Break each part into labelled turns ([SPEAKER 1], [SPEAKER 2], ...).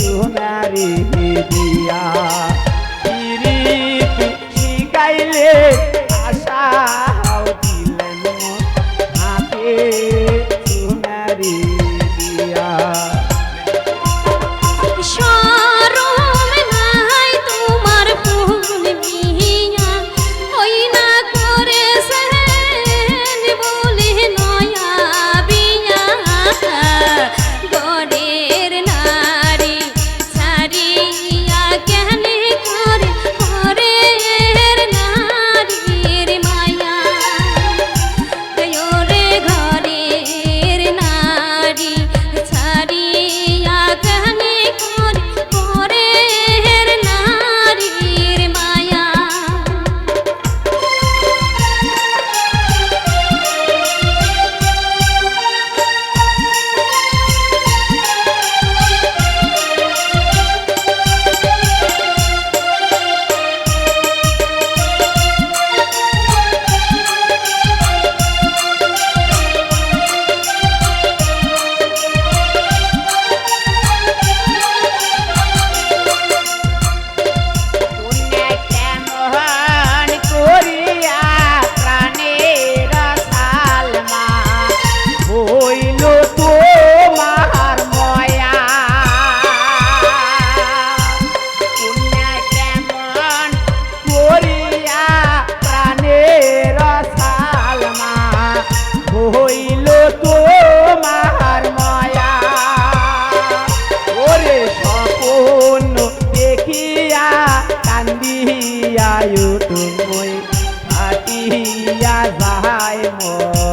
[SPEAKER 1] সোনারি দিয়া।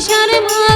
[SPEAKER 1] নিশার মা